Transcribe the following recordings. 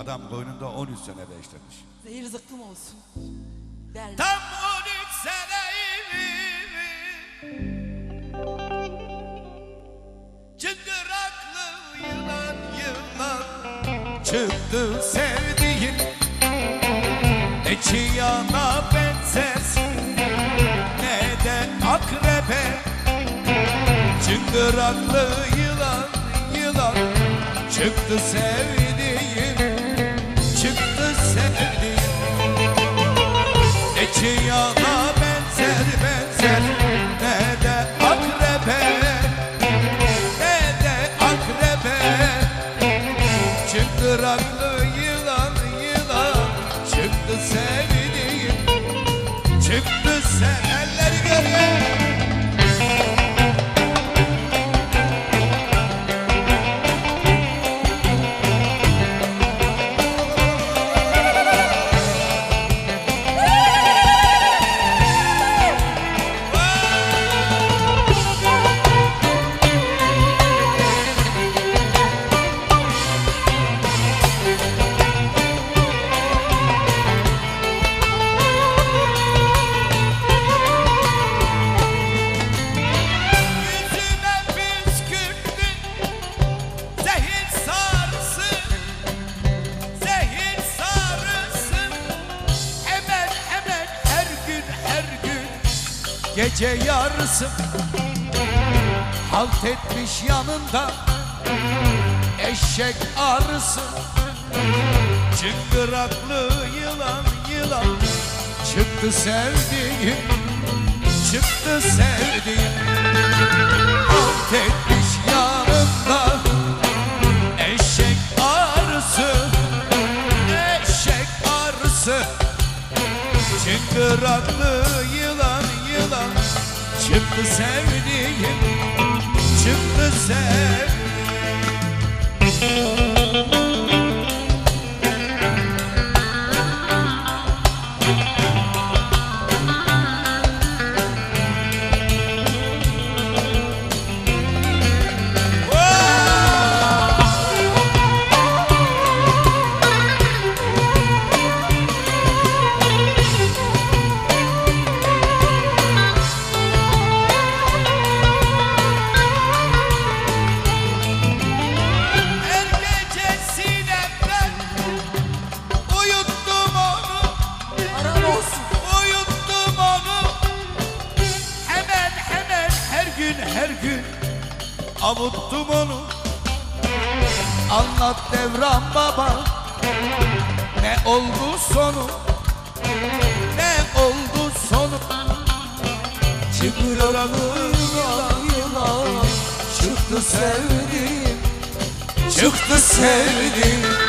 Adam koynunda 13 sene değiştirmiş. Zehir zıkkım olsun. Derler. Tam 13 seneydi. Çıngıraklı yılan yılan Çıktı sevdiğin Ne çiyana benzer Ne de akrebe Çıngıraklı yılan yılan Çıktı sevdiğin Çıktı Gece yarısı. Halt etmiş yanında Eşek arısı. Çıngıraklı yılan yılan. Çıktı sevdiğim Çıktı sevdiğim. Alt etmiş yanımda Eşek arısı. Eşek arısı. Çıngıraklı yılan Çıktı sevdiğim Çıktı sevdiğim gün Avuttum onu. Anlat Devran baba Ne oldu sonu? Ne oldu sonu? Yılan Çıktı sevdiğim Çıktı sevdiğim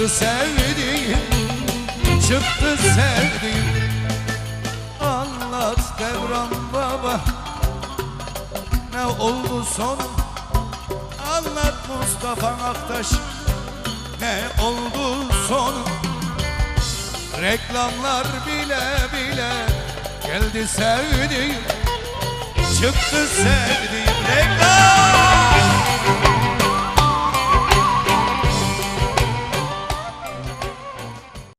Çıktı sevdiğim Çıktı sevdiğim. Anlat Devran baba Ne oldu sonu Anlat Mustafa Aktaş Ne oldu sonu Reklamlar bile bile Geldi sevdiğim. Çıktı sevdiğim